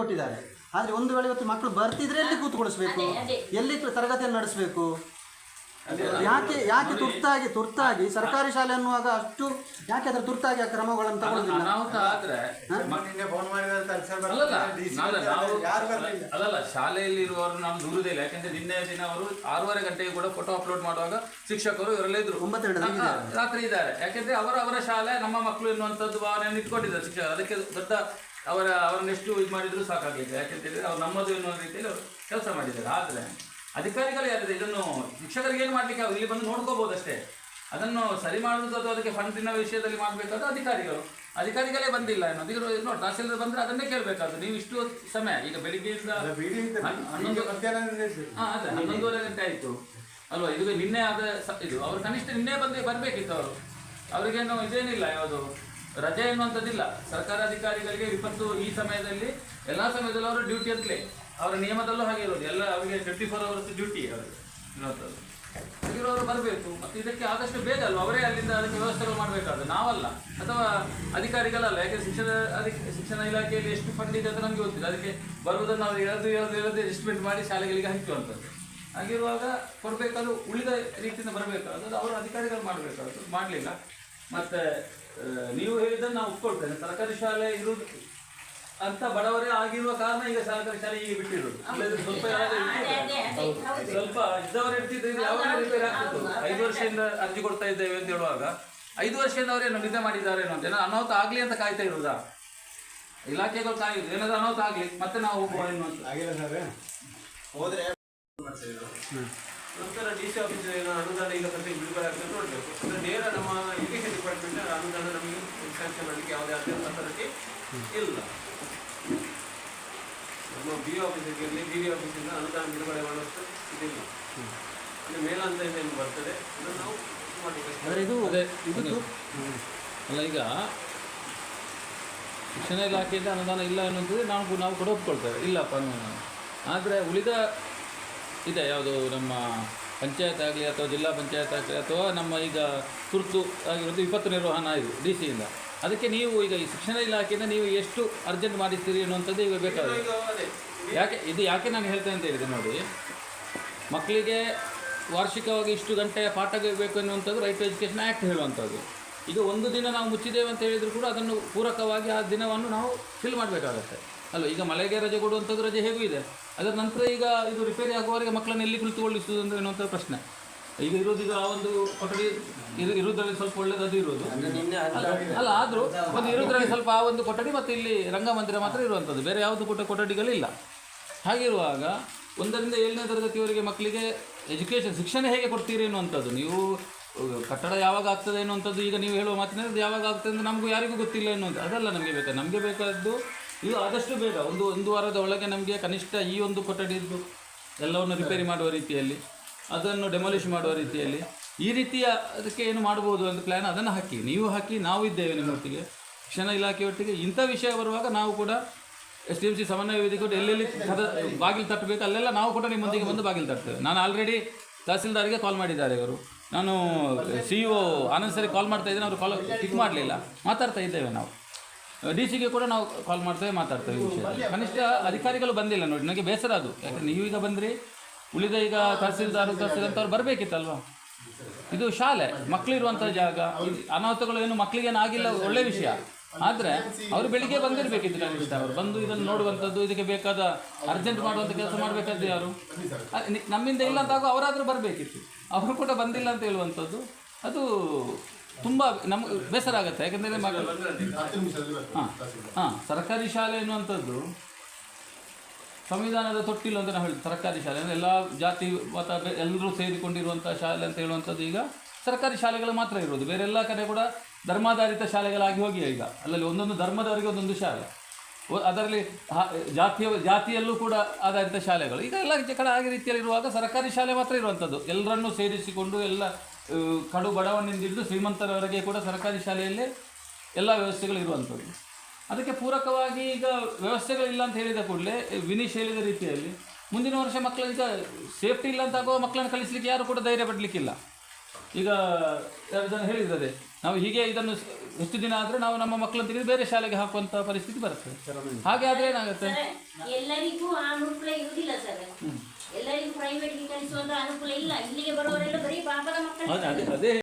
ಕೊಟ್ಟಿದ್ದಾರೆ. ಆದ್ರೆ ಒಂದು ವೇಳೆ ಇವತ್ತು ಮಕ್ಕಳು ಬರ್ತಿದ್ರೆ ಎಲ್ಲಿ ಕೂತ್ಕೊಳಿಸ್ಬೇಕು. ಎಲ್ಲಿ ತರಗತಿಯನ್ನು ನಡೆಸಬೇಕು? ಯಾಕೆ ಯಾಕೆ ತುರ್ತಾಗಿ ತುರ್ತಾಗಿ ಸರ್ಕಾರಿ ಶಾಲೆ ಅನ್ನುವಾಗ ಅಷ್ಟು ಯಾಕೆ ಅದ್ರ ತುರ್ತಾಗಿ ಆ ಕ್ರಮಗಳನ್ನು ತಗೊಳ್ಳೋದಿಲ್ಲ ಅಲ್ಲಲ್ಲ ಶಾಲೆಯಲ್ಲಿ ಇರುವವರು ನಾವು ದೂರದೇ ಇಲ್ಲ. ಯಾಕಂದ್ರೆ ನಿನ್ನೆ ದಿನ ಅವರು ಆರೂವರೆ ಗಂಟೆಗೆ ಕೂಡ ಫೋಟೋ ಅಪ್ಲೋಡ್ ಮಾಡುವಾಗ ಶಿಕ್ಷಕರು ಇವರಲ್ಲೇ ಇದ್ರು. ರಾತ್ರಿ ಇದ್ದಾರೆ. ಯಾಕಂದ್ರೆ ಅವರ ಅವರ ಶಾಲೆ ನಮ್ಮ ಮಕ್ಕಳು ಎನ್ನುವಂಥದ್ದು ಭಾವನೆಯನ್ನು ಇಟ್ಕೊಂಡಿದ್ದಾರೆ ಶಿಕ್ಷಕರು. ಅದಕ್ಕೆ ದೊಡ್ಡ ಅವರ ಅವರನ್ನೆಷ್ಟು ಇದು ಮಾಡಿದ್ರು ಸಾಕಾಗಲಿಲ್ಲ. ಯಾಕಂತ ಹೇಳಿದ್ರೆ ಅವ್ರು ನಮ್ಮದು ಎನ್ನುವ ರೀತಿಯಲ್ಲಿ ಅವರು ಕೆಲಸ ಮಾಡಿದ್ದಾರೆ. ಆದರೆ ಅಧಿಕಾರಿಗಳು ಯಾರಿದೆ ಇದನ್ನು ಶಿಕ್ಷಕರಿಗೆ ಏನು ಮಾಡ್ಲಿಕ್ಕೆ. ಇಲ್ಲಿ ಬಂದು ನೋಡ್ಕೋಬೋದು ಅಷ್ಟೇ. ಅದನ್ನು ಸರಿ ಮಾಡುವುದು ಅಥವಾ ಅದಕ್ಕೆ ಫಂಡಿನ ವಿಷಯದಲ್ಲಿ ಮಾಡಬೇಕಾದ್ರೆ ಅಧಿಕಾರಿಗಳು. ಅಧಿಕಾರಿಗಳೇ ಬಂದಿಲ್ಲ ಅನ್ನೋದು. ಈಗ ನೋಡಿ ತಹಸೀಲ್ದಾರ್ ಬಂದರೆ ಅದನ್ನೇ ಕೇಳಬೇಕಾದ್ರು ನೀವು ಇಷ್ಟು ಸಮಯ ಈಗ ಬೆಳಿಗ್ಗೆಯಿಂದ ಹನ್ನೊಂದು ಮಧ್ಯಾಹ್ನ ಅದೇ ಹನ್ನೊಂದುವರೆ ಗಂಟೆ ಆಯಿತು. ಅಲ್ವಾ ಇದು ನಿನ್ನೆ ಆದ ಇದು ಅವರು ಕನಿಷ್ಠ ನಿನ್ನೆ ಬಂದು ಬರಬೇಕಿತ್ತು ಅವರು. ಅವರಿಗೇನು ಇದೇನಿಲ್ಲ ಯಾವುದು. ರಜೆ ಎನ್ನುವಂಥದ್ದಿಲ್ಲ. ಸರ್ಕಾರ ಅಧಿಕಾರಿಗಳಿಗೆ ವಿಪತ್ತು ಈ ಸಮಯದಲ್ಲಿ, ಎಲ್ಲ ಸಮಯದಲ್ಲೂ ಅವರು ಡ್ಯೂಟಿ ಅಂತಲೇ ಅವರ ನಿಯಮದಲ್ಲೂ ಹಾಗೆ ಇರೋದು. ಎಲ್ಲ ಅವರಿಗೆ ಟ್ವೆಂಟಿ ಫೋರ್ ಅವರ್ಸ್ ಡ್ಯೂಟಿ ಅವರಿಗೆ ಇರುವಂಥದ್ದು ಬರಬೇಕು. ಮತ್ತು ಇದಕ್ಕೆ ಆದಷ್ಟು ಬೇಗ ಅಲ್ವಾ? ಅವರೇ ಅಲ್ಲಿಂದ ಅದಕ್ಕೆ ವ್ಯವಸ್ಥೆಗಳು ಮಾಡಬೇಕಾದ್ರೆ ನಾವಲ್ಲ. ಅಥವಾ ಅಧಿಕಾರಿಗಳಲ್ಲ. ಯಾಕೆ ಶಿಕ್ಷಣ ಅದಕ್ಕೆ ಶಿಕ್ಷಣ ಇಲಾಖೆಯಲ್ಲಿ ಎಷ್ಟು ಫಂಡ್ ಇದೆ ಅಂತ ನಮಗೆ ಗೊತ್ತಿಲ್ಲ. ಅದಕ್ಕೆ ಬರುವುದನ್ನು ಅವರು ಎಳೆದು ಎಳೆದು ಎಳೆದು ಎಸ್ಟಿಮೇಟ್ ಮಾಡಿ ಶಾಲೆಗಳಿಗೆ ಹಂಚುವಂಥದ್ದು. ಹಾಗಿರುವಾಗ ಕೊಡಬೇಕಾದ್ರೂ ಉಳಿದ ರೀತಿಯಿಂದ ಬರಬೇಕಾದ್ರು ಅವರು ಅಧಿಕಾರಿಗಳು ಮಾಡಬೇಕಾದ್ರು ಮಾಡಲಿಲ್ಲ. ಮತ್ತು ನೀವು ಹೇಳಿದ್ದನ್ನು ನಾವು ಒಪ್ಕೊಳ್ತೇನೆ. ಸರ್ಕಾರಿ ಶಾಲೆ ಇರುವುದು ಅಂತ ಬಡವರೇ ಆಗಿರುವ ಕಾರಣ ಈಗ ಸರ್ಕಾರಿ ಶಾಲೆ ಈಗ ಬಿಟ್ಟಿರೋದು. ಸ್ವಲ್ಪ ಸ್ವಲ್ಪ ಇದ್ದವರು ಇರ್ತಿದ್ರೆ ಯಾವಾಗ ರಿಪೇರಿ ಆಗ್ತಿತ್ತು? ಐದು ವರ್ಷದಿಂದ ಅರ್ಜಿ ಕೊಡ್ತಾ ಇದ್ದೇವೆ ಅಂತ ಹೇಳುವಾಗ ಐದು ವರ್ಷದಿಂದ ಅವರೇನು ನಿದ್ದೆ ಮಾಡಿದ್ದಾರೆ ಏನೋ ಅಂತ. ಏನೋ ಅನಾಹುತ ಆಗ್ಲಿ ಅಂತ ಕಾಯ್ತಾ ಇರೋದಾ ಇಲಾಖೆಗಳು ಕಾಯುದು ಏನಾದ್ರು ಅನಾಹುತ ಆಗ್ಲಿ ಮತ್ತೆ ನಾವು ಹೋಗುವ ಎನ್ನುವಂತ ಆಗಿಲ್ಲ ಸರ್. ಹೋದ್ರೆ ನಂತರ ಡಿ ಸಿ ಆಫೀಸ್ ಅನುದಾನ ಈಗ ಸದ್ಯಕ್ಕೆ ಬಿಡುಗಡೆ ಆಗ್ತದೆ ನೋಡಬೇಕು. ಅಂದರೆ ನೇರ ನಮ್ಮ ಎಜುಕೇಷನ್ ಡಿಪಾರ್ಟ್ಮೆಂಟ್ ಅನುದಾನ ನಮಗೆ ಸ್ಯಾಂಕ್ಷನ್ ಮಾಡಲಿಕ್ಕೆ ಯಾವುದೇ ಅಥಾರಿಟಿ ಇಲ್ಲ. ನಮ್ಮ ಬಿ ಆಫೀಸಿಗೆ ಬಿ ಡಿ ಆಫೀಸಿಂದ ಅನುದಾನ ಬಿಡುಗಡೆ ಮಾಡೋಷ್ಟು ಇದಿಲ್ಲ. ಅಂದರೆ ಮೇಲಂತ ಏನು ಬರ್ತದೆ ಅದನ್ನು ನಾವು ಇದು ಅಲ್ಲ ಈಗ ಶಿಕ್ಷಣ ಇಲಾಖೆಯಿಂದ ಅನುದಾನ ಇಲ್ಲ ಅನ್ನೋದು ನಾವು ನಾವು ಕೂಡ ಒಪ್ಕೊಳ್ತೇವೆ. ಇಲ್ಲಪ್ಪ ಆದರೆ ಉಳಿದ ಇದೆ ಯಾವುದು ನಮ್ಮ ಪಂಚಾಯತ್ ಆಗಲಿ ಅಥವಾ ಜಿಲ್ಲಾ ಪಂಚಾಯತ್ ಆಗಲಿ ಅಥವಾ ನಮ್ಮ ಈಗ ತುರ್ತು ಆಗಿರೋದು ವಿಪತ್ತು ನಿರ್ವಹಣಾ ಇದು ಡಿ ಸಿಯಿಂದ ಅದಕ್ಕೆ ನೀವು ಈಗ ಈ ಶಿಕ್ಷಣ ಇಲಾಖೆಯಿಂದ ನೀವು ಎಷ್ಟು ಅರ್ಜೆಂಟ್ ಮಾಡಿಸ್ತೀರಿ ಅನ್ನುವಂಥದ್ದು ಈಗ ಬೇಕಾದ ಯಾಕೆ ಇದು ಯಾಕೆ ನಾನು ಹೇಳ್ತೇನೆ ಅಂತ ಹೇಳಿದೆ ನೋಡಿ. ಮಕ್ಕಳಿಗೆ ವಾರ್ಷಿಕವಾಗಿ ಇಷ್ಟು ಗಂಟೆ ಪಾಠ ಬೇಕು ಅನ್ನುವಂಥದ್ದು ರೈಟ್ ಟು ಎಜುಕೇಷನ್ ಆ್ಯಕ್ಟ್ ಹೇಳುವಂಥದ್ದು. ಈಗ ಒಂದು ದಿನ ನಾವು ಮುಚ್ಚಿದ್ದೇವೆ ಅಂತ ಹೇಳಿದ್ರು ಕೂಡ ಅದನ್ನು ಪೂರಕವಾಗಿ ಆ ದಿನವನ್ನು ನಾವು ಫಿಲ್ ಮಾಡಬೇಕಾಗತ್ತೆ. ಅಲ್ಲ ಈಗ ಮಳೆಗೆ ರಜೆ ಕೊಡುವಂಥದ್ದು ರಜೆ ಹೇಗೂ ಇದೆ? ಅದರ ನಂತರ ಈಗ ಇದು ರಿಪೇರಿ ಆಗುವವರೆಗೆ ಮಕ್ಕಳನ್ನು ಎಲ್ಲಿ ಕುಳಿತುಕೊಳ್ಳಿಸುವುದು ಅಂತ ಎನ್ನುವಂಥ ಪ್ರಶ್ನೆ. ಈಗ ಇರೋದು ಈಗ ಆ ಒಂದು ಕೊಠಡಿ ಇದು ಇರುವುದರಲ್ಲಿ ಸ್ವಲ್ಪ ಒಳ್ಳೇದು ಅದು ಇರೋದು ಅಲ್ಲ- ಆದರೂ ಒಂದು ಇರುವುದರಲ್ಲಿ ಸ್ವಲ್ಪ ಆ ಒಂದು ಕೊಠಡಿ ಮತ್ತು ಇಲ್ಲಿ ರಂಗಮಂದಿರ ಮಾತ್ರ ಇರುವಂಥದ್ದು. ಬೇರೆ ಯಾವುದು ಕೂಡ ಕೊಠಡಿಗಳಿಲ್ಲ. ಹಾಗಿರುವಾಗ ಒಂದರಿಂದ ಏಳನೇ ತರಗತಿಯವರೆಗೆ ಮಕ್ಕಳಿಗೆ ಎಜುಕೇಷನ್ ಶಿಕ್ಷಣ ಹೇಗೆ ಕೊಡ್ತೀರಿ ಅನ್ನುವಂಥದ್ದು ನೀವು ಕಟ್ಟಡ ಯಾವಾಗ ಆಗ್ತದೆ ಅನ್ನುವಂಥದ್ದು ಈಗ ನೀವು ಹೇಳುವ ಮಾತಿನ ಯಾವಾಗ ಆಗ್ತದೆ ಅಂತ ನಮಗೂ ಯಾರಿಗೂ ಗೊತ್ತಿಲ್ಲ ಅನ್ನುವಂಥ ಅದಲ್ಲ ನಮಗೆ ಬೇಕಾದ ನಮಗೆ ಬೇಕಾದ್ದು ಇದು ಆದಷ್ಟು ಬೇಗ, ಒಂದು ಒಂದು ವಾರದ ಒಳಗೆ ನಮಗೆ ಕನಿಷ್ಠ ಈ ಒಂದು ಕೊಠಡಿದ್ದು ಎಲ್ಲವನ್ನು ರಿಪೇರಿ ಮಾಡುವ ರೀತಿಯಲ್ಲಿ, ಅದನ್ನು ಡೆಮಾಲಿಷ್ ಮಾಡುವ ರೀತಿಯಲ್ಲಿ, ಈ ರೀತಿಯ ಅದಕ್ಕೆ ಏನು ಮಾಡ್ಬೋದು ಅಂತ ಪ್ಲ್ಯಾನ್ ಅದನ್ನು ಹಾಕಿ. ನೀವು ಹಾಕಿ, ನಾವು ಇದ್ದೇವೆ ನಿಮ್ಮೊಟ್ಟಿಗೆ ಶಿಕ್ಷಣ ಇಲಾಖೆಯೊಟ್ಟಿಗೆ ಇಂಥ ವಿಷಯ ಬರುವಾಗ ನಾವು ಕೂಡ ಎಸ್ ಟಿ ಎಂ ಸಿ ಸಮನ್ವಯ ವೇದಿಕೆ ಕೊಟ್ಟು ಎಲ್ಲೆಲ್ಲಿ ಕದ ಬಾಗಿಲು ತಟ್ಟಬೇಕು, ಅಲ್ಲೆಲ್ಲ ನಾವು ಕೂಡ ನಿಮ್ಮೊಂದಿಗೆ ಬಂದು ಬಾಗಿಲು ತಟ್ತೇವೆ. ನಾನು ಆಲ್ರೆಡಿ ತಹಸೀಲ್ದಾರಿಗೆ ಕಾಲ್ ಮಾಡಿದ್ದಾರೆ ಇವರು. ನಾನು ಸಿ ಇ ಒ ಆನಂದ್ ಸರಿ ಕಾಲ್ ಮಾಡ್ತಾ ಇದ್ದೇನೆ, ಅವರು ಕಾಲ್ ಪಿಕ್ ಮಾಡಲಿಲ್ಲ. ಮಾತಾಡ್ತಾ ಇದ್ದೇವೆ ನಾವು. ಡಿ ಸಿಗೆ ಕೂಡ ನಾವು ಕಾಲ್ ಮಾಡ್ತೇವೆ, ಮಾತಾಡ್ತೇವೆ ಈ ವಿಷಯದಲ್ಲಿ. ಕನಿಷ್ಠ ಅಧಿಕಾರಿಗಳು ಬಂದಿಲ್ಲ ನೋಡಿ, ನನಗೆ ಬೇಸರ ಅದು. ಯಾಕಂದರೆ ನೀವು ಈಗ ಬಂದ್ರಿ, ಉಳಿದ ಈಗ ತಹಸೀಲ್ದಾರ್ ತಹಸೀಲ್ ಅಂತ ಅವ್ರು ಬರಬೇಕಿತ್ತಲ್ವಾ? ಇದು ಶಾಲೆ ಮಕ್ಕಳಿರುವಂಥ ಜಾಗ. ಅನಾಹುತಗಳು ಏನು ಮಕ್ಕಳಿಗೇನು ಆಗಿಲ್ಲ, ಒಳ್ಳೆ ವಿಷಯ. ಆದರೆ ಅವರು ಬೆಳಿಗ್ಗೆ ಬಂದಿರಬೇಕಿತ್ತು ಕನಿಷ್ಠ ಅವರು. ಬಂದು ಇದನ್ನು ನೋಡುವಂಥದ್ದು, ಇದಕ್ಕೆ ಬೇಕಾದ ಅರ್ಜೆಂಟ್ ಮಾಡುವಂಥ ಕೆಲಸ ಮಾಡಬೇಕಾದ್ದು ಯಾರು? ನಮ್ಮಿಂದ ಇಲ್ಲ ಅಂತಾಗ ಅವರಾದರೂ ಬರಬೇಕಿತ್ತು. ಅವರು ಕೂಡ ಬಂದಿಲ್ಲ ಅಂತ ಹೇಳುವಂಥದ್ದು, ಅದು ತುಂಬ ನಮ್ಗೆ ಬೇಸರ ಆಗುತ್ತೆ. ಯಾಕಂದರೆ ಹಾಂ ಹಾಂ, ಸರ್ಕಾರಿ ಶಾಲೆ ಎನ್ನುವಂಥದ್ದು ಸಂವಿಧಾನದ ತೊಟ್ಟಿಲು ಅಂತ ನಾವು ಸರ್ಕಾರಿ ಶಾಲೆ. ಅಂದರೆ ಎಲ್ಲ ಜಾತಿ, ಮತ ಎಲ್ಲರೂ ಸೇರಿಕೊಂಡಿರುವಂಥ ಶಾಲೆ ಅಂತ ಹೇಳುವಂಥದ್ದು ಈಗ ಸರ್ಕಾರಿ ಶಾಲೆಗಳು ಮಾತ್ರ ಇರೋದು. ಬೇರೆ ಎಲ್ಲ ಕಡೆ ಕೂಡ ಧರ್ಮಾಧಾರಿತ ಶಾಲೆಗಳಾಗಿ ಹೋಗಿ ಈಗ. ಅಲ್ಲಲ್ಲಿ ಒಂದೊಂದು ಧರ್ಮದವರಿಗೆ ಒಂದೊಂದು ಶಾಲೆ. ಅದರಲ್ಲಿ ಜಾತಿಯ, ಜಾತಿಯಲ್ಲೂ ಕೂಡ ಆಧಾರಿತ ಶಾಲೆಗಳು. ಈಗ ಎಲ್ಲ ಕಡೆ ಆಗಿ ರೀತಿಯಲ್ಲಿ ಇರುವಾಗ ಸರ್ಕಾರಿ ಶಾಲೆ ಮಾತ್ರ ಇರುವಂಥದ್ದು. ಎಲ್ಲರನ್ನೂ ಸೇರಿಸಿಕೊಂಡು ಎಲ್ಲ ಕಡು ಬಡವನಿಂದ ಶ್ರೀಮಂತರವರೆಗೆ ಕೂಡ ಸರ್ಕಾರಿ ಶಾಲೆಯಲ್ಲೇ ಎಲ್ಲ ವ್ಯವಸ್ಥೆಗಳು ಇರುವಂಥದ್ದು. ಅದಕ್ಕೆ ಪೂರಕವಾಗಿ ಈಗ ವ್ಯವಸ್ಥೆಗಳಿಲ್ಲ ಅಂತ ಹೇಳಿದ ಕೂಡಲೇ ವಿನೀಶ್ ಹೇಳಿದ ರೀತಿಯಲ್ಲಿ ಮುಂದಿನ ವರ್ಷ ಮಕ್ಕಳಿಗೆ ಸೇಫ್ಟಿ ಇಲ್ಲ ಅಂತ ಆಗುವ ಮಕ್ಕಳನ್ನು ಕಳಿಸಲಿಕ್ಕೆ ಯಾರು ಕೂಡ ಧೈರ್ಯ ಪಡಲಿಕ್ಕಿಲ್ಲ. ಈಗ ಎರಡು ಜನ ಹೇಳಿದ್ದಾರೆ ನಾವು ಹೀಗೆ ಇದನ್ನು ಎಷ್ಟು ದಿನ ಆದರೆ ನಾವು ನಮ್ಮ ಮಕ್ಕಳನ್ನು ತೆಗೆದು ಬೇರೆ ಶಾಲೆಗೆ ಹಾಕುವಂಥ ಪರಿಸ್ಥಿತಿ ಬರ್ತದೆ ಹಾಗೆ ಆದರೆ ಏನಾಗುತ್ತೆ? ಎಲ್ಲರಿಗೂ ಅನುಕೂಲ ಇರುವುದಿಲ್ಲ ಸರ್. ಎಲ್ಲರಿಗೂ ಪ್ರೈವೇಟ್ಗೆ ಕಲಿಸುವಂತ ಅನುಕೂಲ ಇಲ್ಲ. ಇಲ್ಲಿಗೆ ಬರುವವರೆಲ್ಲ ಬರೀ ಪಾಪದ ಮಕ್ಕಳು. ಅದೇ ಅದೇ.